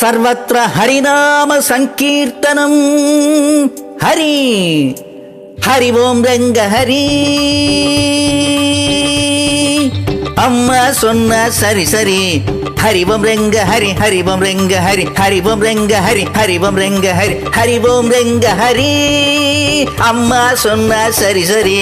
சர்வத்திர ஹரிநாம சங்கீர்த்தனம். ஹரி ஹரி ஓம் ரங்க ஹரி. அம்மா சொன்ன சரி சரி. ஹரிவம் ரெங்க ஹரி ஹரிவம் ரெங்க ஹரி. ஹரிவம் ரெங்க ஹரி ஹரிவம் ரெங்க ஹரி. ஹரிவம் ரெங்க ஹரி. அம்மா சொன்ன சரி சரி.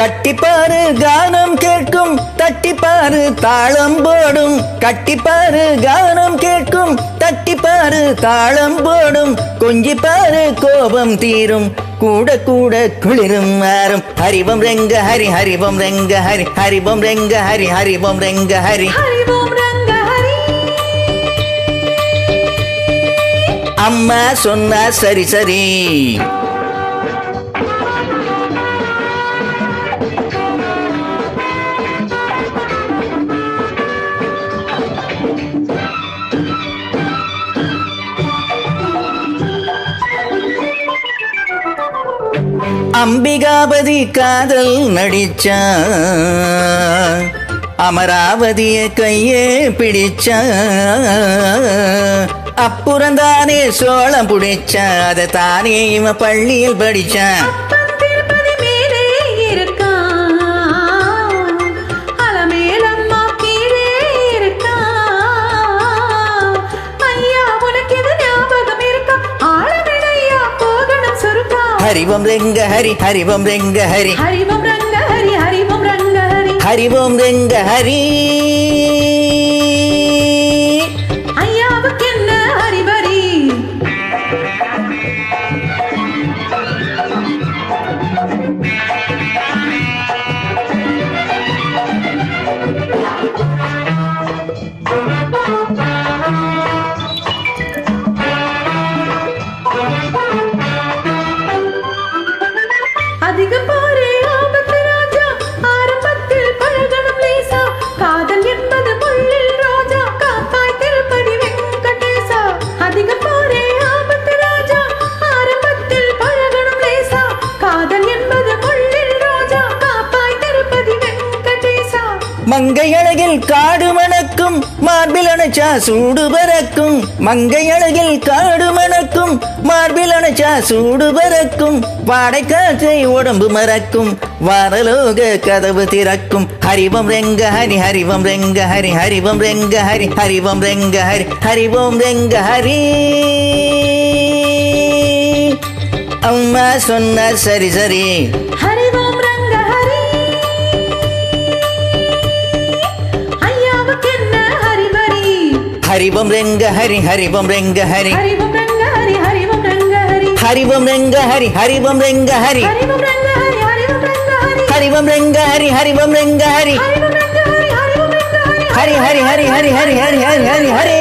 கட்டிப்பாரு கானம் கேட்கும். தட்டிப்பாரு தாளம் போடும். கட்டிப்பாரு கானம் கேட்கும். தட்டிப்பாரு தாளம் போடும். கொஞ்சிப்பாரு கோபம் தீரும். கூட கூட குளிரும் மாறும் ஹரிவம் ரெங்க ஹரி ஹரிவம் ரெங்க ஹரி. ஹரிவம் ரெங்க ஹரி ஹரிவம் ரெங்க ஹரி. ஹரிவோம் ரங்க ஹரி அம்மா சொன்னா சரி சரி. அம்பிகாபதி காதல் நடிச்சான் அமராவதிய கையே பிடிச்ச அப்புறந்தானே சோளம் பிடிச்ச அதை தானே இவன் பள்ளியில் படிச்சான் ஹரிவம் ரெங்க ஹரி ஹரிவம் ரெங்க ஹரி. ஹரிவம் ரங்க ஹரி ஹரிவம் ரங்க ஹரி ஓம் ரெங்க ஹரி? மங்கை அழகில் காடு மணக்கும் மார்பில் அணைச்சா சூடு பறக்கும் மங்கை அழகில் காடு மணக்கும் மார்பில் அணைச்சா சூடு பறக்கும் வாடைக்காற்றை உடம்பு மறக்கும் வாரலோக கதவு திறக்கும். ஹரிவம் ரெங்க ஹரி ஹரிவம் ரெங்க ஹரி ஹரிவம் ரெங்க ஹரி ஹரிவம் ரெங்க ஹரி ஹரிவம் ரெங்க ஹரி. அம்மா சொன்ன சரி சரி. ஹரிவம் ரெங்க ஹரி ஹரிவம் ரெங்க ஹரி ஹரிவம் ரங்க ஹரி ஹரிவம் ரங்க ஹரி ஹரிவம் ரெங்க ஹரி ஹரிவம் ரெங்க ஹரி ஹரிவம் ரங்க ஹரி ஹரிவம் ரங்க ஹரி ஹரி ஹரி ஹரி ஹரி ஹரி ஹரி ஹரி ஹரி